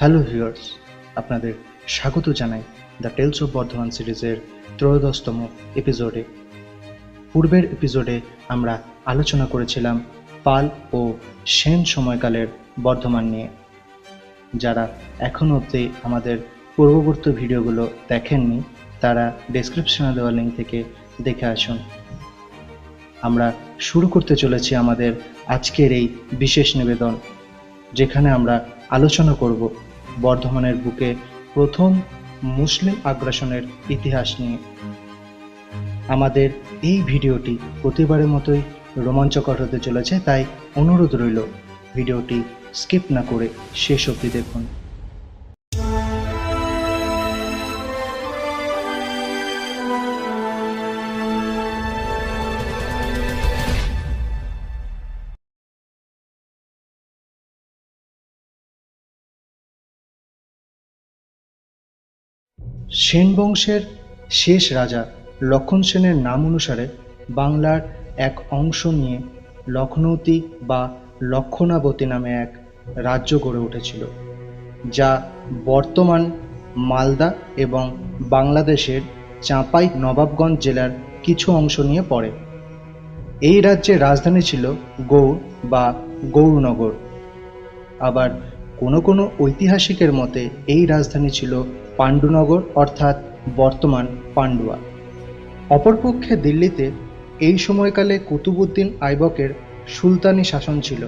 Hello viewers আপনাদের স্বাগত জানাই দ্য টেলস অফ বর্ধমান সিরিজের ত্রয়োদশতম এপিসোডে পূর্বের এপিসোডে আমরা আলোচনা করেছিলাম পাল ও সেন সময়কালের বর্ধমান নিয়ে। যারা এখনও অবধি আমাদের পূর্ববর্তী ভিডিওগুলো দেখেননি, তারা ডেসক্রিপশনে দেওয়া লিঙ্ক থেকে দেখে আসুন। আমরা শুরু করতে চলেছি আমাদের আজকের এই বিশেষ নিবেদন, যেখানে আমরা আলোচনা করব বর্ধমানের বুকে প্রথম মুসলিম আগ্রাসনের ইতিহাস নিয়ে। আমাদের এই ভিডিওটি প্রতিবারের মতোই রোমাঞ্চকর হতে চলেছে, তাই অনুরোধ রইল, ভিডিওটি স্কিপ না করে শেষ অবধি দেখুন। সেন বংশের শেষ রাজা লক্ষণ সেনের নাম অনুসারে বাংলার এক অংশ নিয়ে লখনৌতি বা লক্ষণাবতী নামে এক রাজ্য গড়ে উঠেছিল, যা বর্তমান মালদা এবং বাংলাদেশের চাঁপাই নবাবগঞ্জ জেলার কিছু অংশ নিয়ে পড়ে। এই রাজ্যের রাজধানী ছিল গৌড় বা গৌরনগর আবার কোনো কোনো ঐতিহাসিকের মতে এই রাজধানী ছিল পাণ্ডুনগর অর্থাৎ বর্তমান পান্ডুয়া। অপরপক্ষে দিল্লিতে এই সময়কালে কুতুবুদ্দিন আইবকের সুলতানি শাসন ছিল।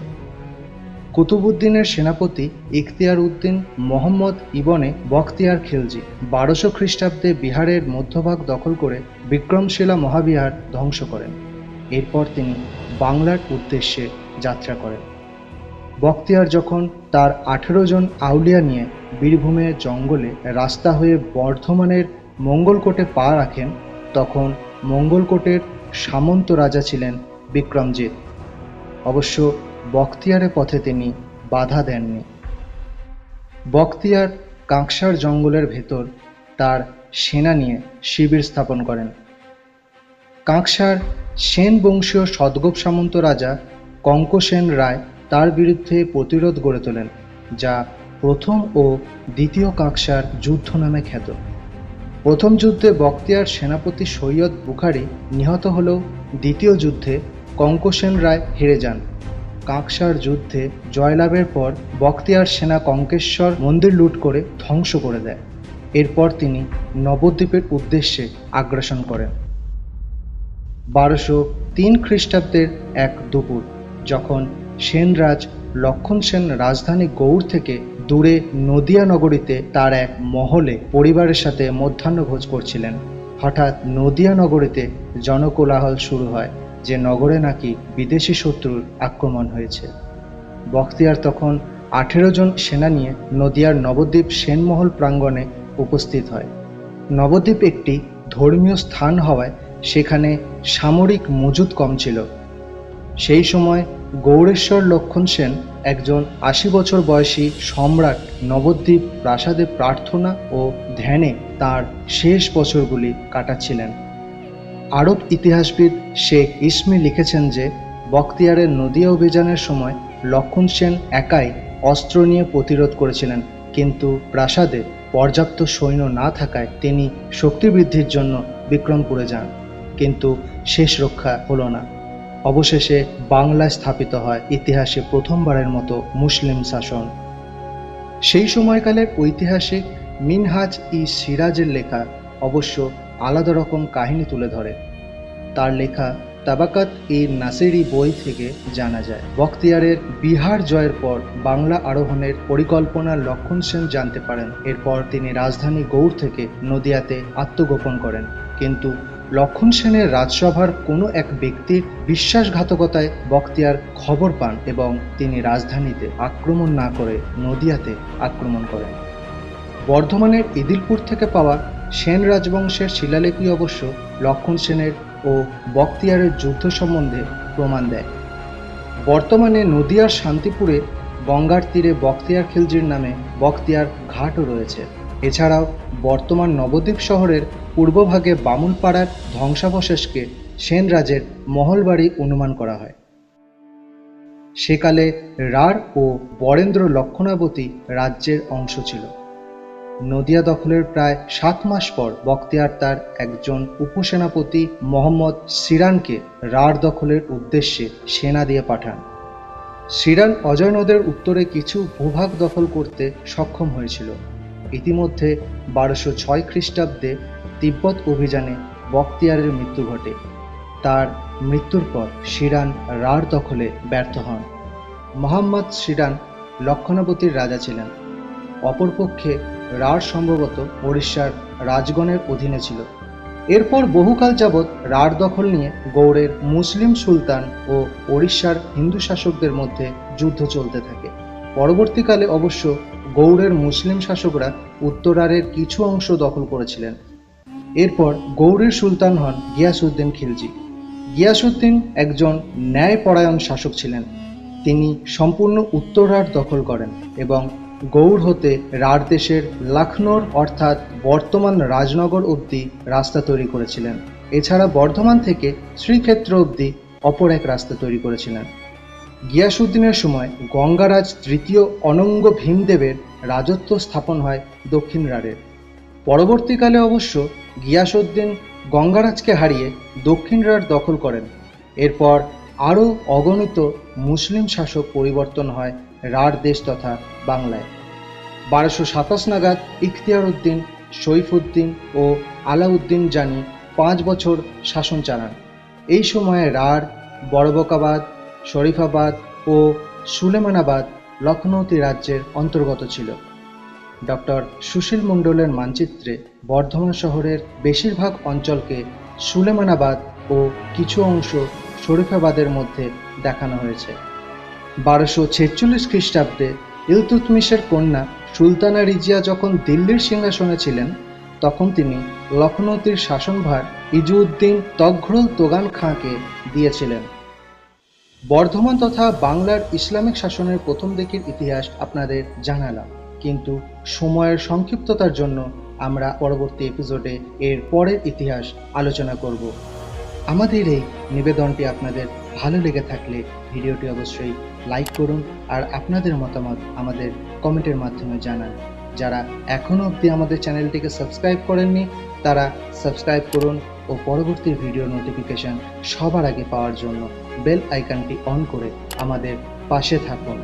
কুতুবুদ্দিনের সেনাপতি ইখতিয়ার উদ্দিন মোহাম্মদ ইবনে বখতিয়ার খিলজি বারোশো খ্রিস্টাব্দে বিহারের মধ্যভাগ দখল করে বিক্রমশিলা মহাবিহার ধ্বংস করেন। এরপর তিনি বাংলার উদ্দেশ্যে যাত্রা করেন। বখতিয়ার যখন তার আঠেরো জন আউলিয়া নিয়ে বীরভূমের জঙ্গলে রাস্তা হয়ে বর্ধমানের মঙ্গলকোটে পা রাখেন, তখন মঙ্গলকোটের সামন্ত রাজা ছিলেন বিক্রমজিৎ। অবশ্য বখতিয়ারের পথে তিনি বাধা দেননি। বখতিয়ার কাঁকসার জঙ্গলের ভেতর তার সেনা নিয়ে শিবির স্থাপন করেন। কাঁকসার সেন বংশীয় সদগোপ সামন্ত রাজা কঙ্কসেন রায় তার বিরুদ্ধে প্রতিরোধ গড়ে তোলেন, যা প্রথম ও দ্বিতীয় কাকসার যুদ্ধ নামে খ্যাত। প্রথম যুদ্ধে বখতিয়ার সেনাপতি সৈয়দ বুখারি নিহত হলেও দ্বিতীয় যুদ্ধে কঙ্কসেন রায় হেরে যান। কাকসার যুদ্ধে জয়লাভের পর বক্তিয়ার সেনা কঙ্কেশ্বর মন্দির লুট করে ধ্বংস করে দেয়। এরপর তিনি নবদ্বীপের উদ্দেশ্যে আগ্রাসন করেন। বারোশো তিন খ্রিস্টাব্দের এক দুপুর, যখন সেনরাজ লক্ষণ সেন রাজধানী গৌড় থেকে দূরে নদিয়া নগরীতে তার এক মহলে পরিবারের সাথে মধ্যাহ্ন মধ্যাহ্নভোজ করছিলেন। হঠাৎ নদিয়া নগরীতে জনকোলাহল শুরু হয়, যে নগরে নাকি বিদেশি শত্রুর আক্রমণ হয়েছে। বখতিয়ার তখন আঠেরো জন সেনা নিয়ে নদিয়ার নবদ্বীপ সেনমহল প্রাঙ্গণে উপস্থিত হয়। নবদ্বীপ একটি ধর্মীয় স্থান হওয়ায় সেখানে সামরিক মজুদ কম ছিল। সেই সময় গৌড়েশ্বর লক্ষণ সেন একজন আশি বছর বয়সী সম্রাট নবদ্বীপ প্রাসাদে প্রার্থনা ও ধ্যানে তার শেষ বছরগুলি কাটাচ্ছিলেন। আরব ইতিহাসবিদ শেখ ইসমি লিখেছেন যে, বখতিয়ারের নদিয়া অভিযানের সময় লক্ষণ সেন একাই অস্ত্র নিয়ে প্রতিরোধ করেছিলেন, কিন্তু প্রাসাদে পর্যাপ্ত সৈন্য না থাকায় তিনি শক্তি বৃদ্ধির জন্য বিক্রমপুরে যান। কিন্তু শেষ রক্ষা হলো না। অবশেষে বাংলায় স্থাপিত হয় ইতিহাসে প্রথমবারের মতো মুসলিম শাসন। সেই সময়কালের ঐতিহাসিক মিনহাজ ই সিরাজের লেখা অবশ্য আলাদা রকম কাহিনী তুলে ধরে। তার লেখা তাবাকাত ই নাসিরি বই থেকে জানা যায়। বখতিয়ারের বিহার জয়ের পর বাংলা আরোহণের পরিকল্পনা লক্ষণ সেন জানতে পারেন। এরপর তিনি রাজধানী গৌড় থেকে নদিয়াতে আত্মগোপন করেন। কিন্তু লক্ষণ সেনের রাজসভার কোনো এক ব্যক্তির বিশ্বাসঘাতকতায় বখতিয়ার খবর পান এবং তিনি রাজধানীতে আক্রমণ না করে নদিয়াতে আক্রমণ করেন। বর্ধমানের ইদিলপুর থেকে পাওয়া সেন রাজবংশের শিলালিপি অবশ্য লক্ষণ সেনের ও বখতিয়ারের যুদ্ধ সম্বন্ধে প্রমাণ দেয়। বর্তমানে নদিয়ার শান্তিপুরে গঙ্গার তীরে বখতিয়ার খিলজির নামে বখতিয়ার ঘাটও রয়েছে। এছাড়াও বর্তমান নবদ্বীপ শহরের পূর্বভাগে বামুনপাড়ার ধ্বংসাবশেষকে সেন রাজের মহলবাড়ি অনুমান করা হয়। সেকালে রাঢ় ও বরেন্দ্র লক্ষণাবতী রাজ্যের অংশ ছিল। নদিয়া দখলের প্রায় সাত মাস পর বক্তিয়ার তার একজন উপসেনাপতি মোহাম্মদ সিরানকে রাঢ় দখলের উদ্দেশ্যে সেনা দিয়ে পাঠান। সিরান অজয় নদের উত্তরে কিছু ভূভাগ দখল করতে সক্ষম হয়েছিল। ইতিমধ্যে বারোশো ছয় খ্রিস্টাব্দে তিব্বত অভিযানে বখতিয়ারের মৃত্যু ঘটে। তার মৃত্যুর পর সিরান রাঢ় দখলে ব্যর্থ হন। মোহাম্মদ সিরান লক্ষণাবতীর রাজা ছিলেন। অপরপক্ষে রাঢ় সম্ভবত ওড়িশার রাজগণের অধীনে ছিল। এরপর বহুকাল যাবৎ রাঢ় দখল নিয়ে গৌড়ের মুসলিম সুলতান ও ওড়িশার হিন্দু শাসকদের মধ্যে যুদ্ধ চলতে থাকে। পরবর্তীকালে অবশ্য গৌড়ের মুসলিম শাসকরা উত্তরারের কিছু অংশ দখল করেছিলেন। এরপর গৌড়ের সুলতান হন গিয়াসউদ্দিন খিলজি। গিয়াসউদ্দিন একজন ন্যায়পরায়ণ শাসক ছিলেন। তিনি সম্পূর্ণ উত্তরার দখল করেন এবং গৌড় হতে রাঢ় দেশের লখনৌর অর্থাৎ বর্তমান রাজনগর অবধি রাস্তা তৈরি করেছিলেন। এছাড়া বর্ধমান থেকে শ্রীক্ষেত্র অবধি অপর এক রাস্তা তৈরি করেছিলেন। গিয়াসুদ্দিনের সময় গঙ্গারাজ তৃতীয় অনঙ্গ ভীমদেবের রাজত্ব স্থাপন হয় দক্ষিণ রাঢ়ের। পরবর্তীকালে অবশ্য গিয়াসউদ্দিন গঙ্গারাজকে হারিয়ে দক্ষিণ রাঢ় দখল করেন। এরপর আরও অগণিত মুসলিম শাসক পরিবর্তন হয় রাঢ় দেশ তথা বাংলায়। বারোশো সাতাশ নাগাদ ইখতিয়ার উদ্দিন সৈফুদ্দিন ও আলাউদ্দিন জানি পাঁচ বছর শাসন চালান। এই সময়ে রাঢ়, বড়বকাবাদ শরীফাবাদ ও সুলেমানাবাদ লখনৌতি রাজ্যের অন্তর্গত ছিল। ডক্টর সুশীল মণ্ডলের মানচিত্রে বর্ধমান শহরের বেশিরভাগ অঞ্চলকে সুলেমানাবাদ ও কিছু অংশ শরীফাবাদের মধ্যে দেখানো হয়েছে। বারোশো ছেচল্লিশ খ্রিস্টাব্দে ইলতুতমিশের কন্যা সুলতানা রিজিয়া যখন দিল্লির সিংহাসনে ছিলেন, তখন তিনি লখনৌতির শাসনভার ইজুউদ্দিন তঘরুল তোগান খাঁকে দিয়েছিলেন। বর্ধমান তথা বাংলার ইসলামিক শাসনের প্রথম দিকের ইতিহাস আপনাদের জানালাম। কিন্তু সময়ের সংক্ষিপ্ততার জন্য আমরা পরবর্তী এপিসোডে এর পরের ইতিহাস আলোচনা করব। আমাদের এই নিবেদনটি আপনাদের ভালো লেগে থাকলে ভিডিওটি অবশ্যই লাইক করুন আর আপনাদের মতামত আমাদের কমেন্টের মাধ্যমে জানান। যারা এখনও অবধি আমাদের চ্যানেলটিকে সাবস্ক্রাইব করেননি, তারা সাবস্ক্রাইব করুন ও পরবর্তী ভিডিও নোটিফিকেশন সবার আগে পাওয়ার জন্য বেল আইকনটি অন করে আমাদের পাশে থাকুন।